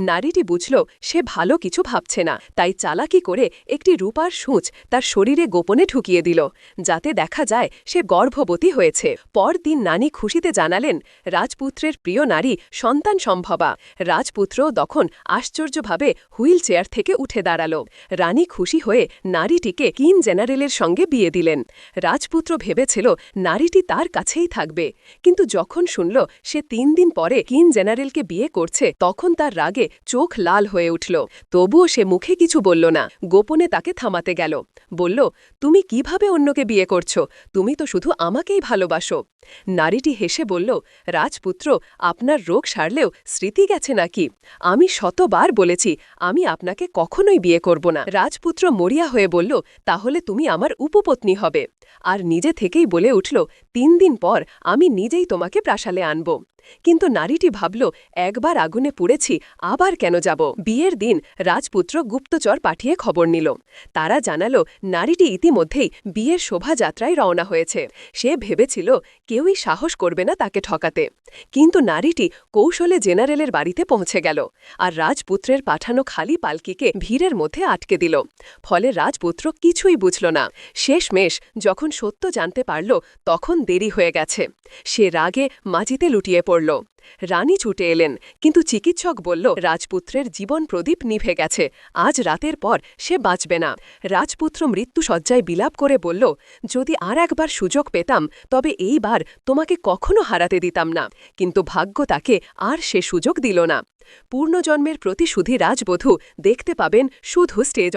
নারীটি বুঝল, সে ভালো কিছু ভাবছে না, তাই চালাকি করে একটি রূপার সূচ তার শরীরে গোপনে ঢুকিয়ে দিল, যাতে দেখা যায় সে গর্ভবতী হয়েছে। পরদিন নানি খুশিতে জানালেন, রাজপুত্রের প্রিয় নারী সন্তান সম্ভবা। রাজপুত্র তখন আশ্চর্যভাবে হুইল চেয়ার থেকে উঠে দাঁড়াল। রানী খুশি হয়ে নারীটিকে কিন জেনারেলের সঙ্গে বিয়ে দিলেন। রাজপুত্র ভেবেছিল নারীটি তার কাছেই থাকবে, কিন্তু যখন শুনল সে তিন দিন পরে কিন জেনারেলকে বিয়ে করছে, তখন তার রাগে চোখ লাল হয়ে উঠল। তবুও সে মুখে কিছু বলল না। গোপনে তাকে থামাতে গেল। বলল, তুমি কীভাবে অন্যকে বিয়ে করছ? তুমি তো শুধু আমাকেই ভালোবাসো। নারীটি হেসে বলল, রাজপুত্র, আপনার রোগ সারলেও স্মৃতি গেছে নাকি? আমি শতবার বলেছি, আমি আপনাকে কখনোই বিয়ে করব না। রাজপুত্র মরিয়া হয়ে বলল, তাহলে তুমি আমার উপপত্নী হবে। আর নিজে থেকেই বলে উঠল, তিন দিন পর আমি নিজেই তোমাকে প্রাসালে আনব। কিন্তু নারীটি ভাবল, একবার আগুনে পুড়েছি, আবার কেন যাব? বিয়ের দিন রাজপুত্র গুপ্তচর পাঠিয়ে খবর নিল। তারা জানালো, নারীটি ইতিমধ্যেই বিয়ের শোভাযাত্রায় রওনা হয়েছে। সে ভেবেছিল কেউই সাহস করবে না তাকে ঠকাতে। কিন্তু নারীটি কৌশলে জেনারেলের বাড়িতে পৌঁছে গেল আর রাজপুত্রের পাঠানো খালি পালকিকে ভিড়ের মধ্যে আটকে দিল। ফলে রাজপুত্র কিছুই বুঝল না। শেষমেশ যখন সত্য জানতে পারল, তখন দেরি হয়ে গেছে। সে রাগে মাটিতে লুটিয়ে পড়ল। রানী ছুটে এলেন, কিন্তু চিকিৎসক বলল, রাজপুত্রের জীবন প্রদীপ নিভে গেছে, আজ রাতের পর সে বাঁচবে না। রাজপুত্র মৃত্যুসজ্জায় বিলাপ করে বলল, যদি আর একবার সুযোগ পেতাম, তবে এইবার তোমাকে কখনো হারাতে দিতাম না, কিন্তু ভাগ্য তাকে আর সে সুযোগ দিল না। পূর্ণজন্মের প্রতিশুধি রাজবধূ দেখতে পাবেন শুধু স্টেজ